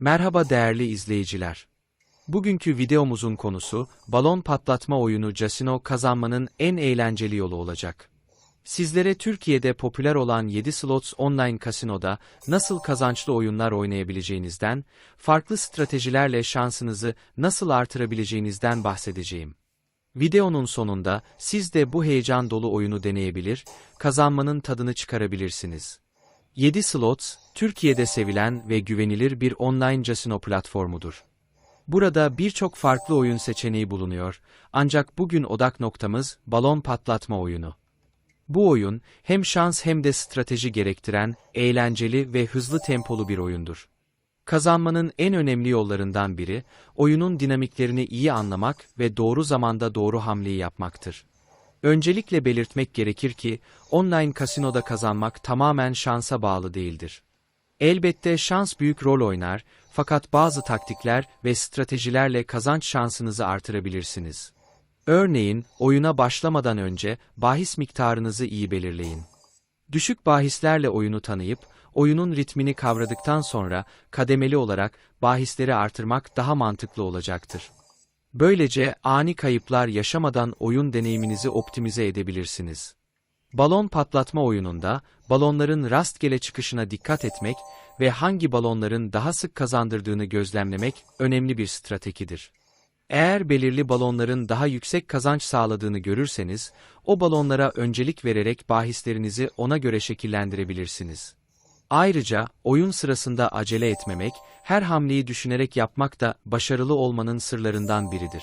Merhaba değerli izleyiciler. Bugünkü videomuzun konusu, balon patlatma oyunu Casino kazanmanın en eğlenceli yolu olacak. Sizlere Türkiye'de popüler olan 7 Slots Online Kasino'da nasıl kazançlı oyunlar oynayabileceğinizden, farklı stratejilerle şansınızı nasıl artırabileceğinizden bahsedeceğim. Videonun sonunda siz de bu heyecan dolu oyunu deneyebilir, kazanmanın tadını çıkarabilirsiniz. 7 Slots, Türkiye'de sevilen ve güvenilir bir online casino platformudur. Burada birçok farklı oyun seçeneği bulunuyor, ancak bugün odak noktamız balon patlatma oyunu. Bu oyun, hem şans hem de strateji gerektiren, eğlenceli ve hızlı tempolu bir oyundur. Kazanmanın en önemli yollarından biri, oyunun dinamiklerini iyi anlamak ve doğru zamanda doğru hamleyi yapmaktır. Öncelikle belirtmek gerekir ki, online kasinoda kazanmak tamamen şansa bağlı değildir. Elbette şans büyük rol oynar, fakat bazı taktikler ve stratejilerle kazanç şansınızı artırabilirsiniz. Örneğin, oyuna başlamadan önce bahis miktarınızı iyi belirleyin. Düşük bahislerle oyunu tanıyıp, oyunun ritmini kavradıktan sonra kademeli olarak bahisleri artırmak daha mantıklı olacaktır. Böylece ani kayıplar yaşamadan oyun deneyiminizi optimize edebilirsiniz. Balon patlatma oyununda, balonların rastgele çıkışına dikkat etmek ve hangi balonların daha sık kazandırdığını gözlemlemek önemli bir stratejidir. Eğer belirli balonların daha yüksek kazanç sağladığını görürseniz, o balonlara öncelik vererek bahislerinizi ona göre şekillendirebilirsiniz. Ayrıca, oyun sırasında acele etmemek, her hamleyi düşünerek yapmak da başarılı olmanın sırlarından biridir.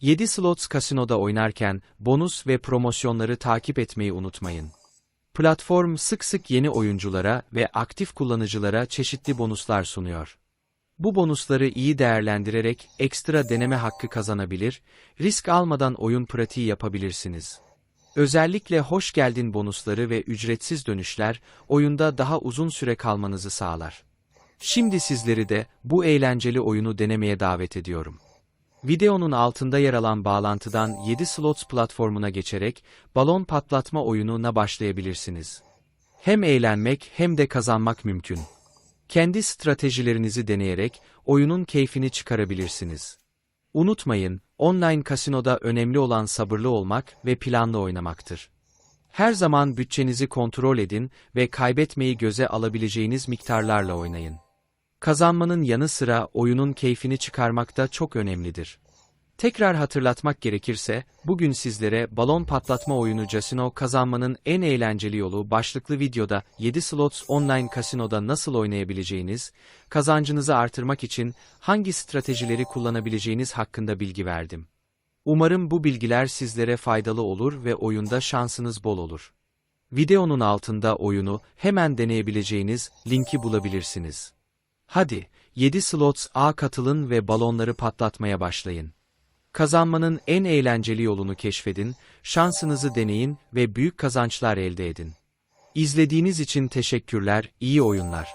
7 Slots kasinoda oynarken bonus ve promosyonları takip etmeyi unutmayın. Platform sık sık yeni oyunculara ve aktif kullanıcılara çeşitli bonuslar sunuyor. Bu bonusları iyi değerlendirerek ekstra deneme hakkı kazanabilir, risk almadan oyun pratiği yapabilirsiniz. Özellikle hoş geldin bonusları ve ücretsiz dönüşler oyunda daha uzun süre kalmanızı sağlar. Şimdi sizleri de bu eğlenceli oyunu denemeye davet ediyorum. Videonun altında yer alan bağlantıdan 7 Slots platformuna geçerek balon patlatma oyununa başlayabilirsiniz. Hem eğlenmek hem de kazanmak mümkün. Kendi stratejilerinizi deneyerek oyunun keyfini çıkarabilirsiniz. Unutmayın, online kasinoda önemli olan sabırlı olmak ve planlı oynamaktır. Her zaman bütçenizi kontrol edin ve kaybetmeyi göze alabileceğiniz miktarlarla oynayın. Kazanmanın yanı sıra oyunun keyfini çıkarmak da çok önemlidir. Tekrar hatırlatmak gerekirse, bugün sizlere balon patlatma oyunu Casino kazanmanın en eğlenceli yolu başlıklı videoda 7 slots online kasinoda nasıl oynayabileceğiniz, kazancınızı artırmak için hangi stratejileri kullanabileceğiniz hakkında bilgi verdim. Umarım bu bilgiler sizlere faydalı olur ve oyunda şansınız bol olur. Videonun altında oyunu hemen deneyebileceğiniz linki bulabilirsiniz. Hadi, 7 slots A katılın ve balonları patlatmaya başlayın. Kazanmanın en eğlenceli yolunu keşfedin, şansınızı deneyin ve büyük kazançlar elde edin. İzlediğiniz için teşekkürler, iyi oyunlar.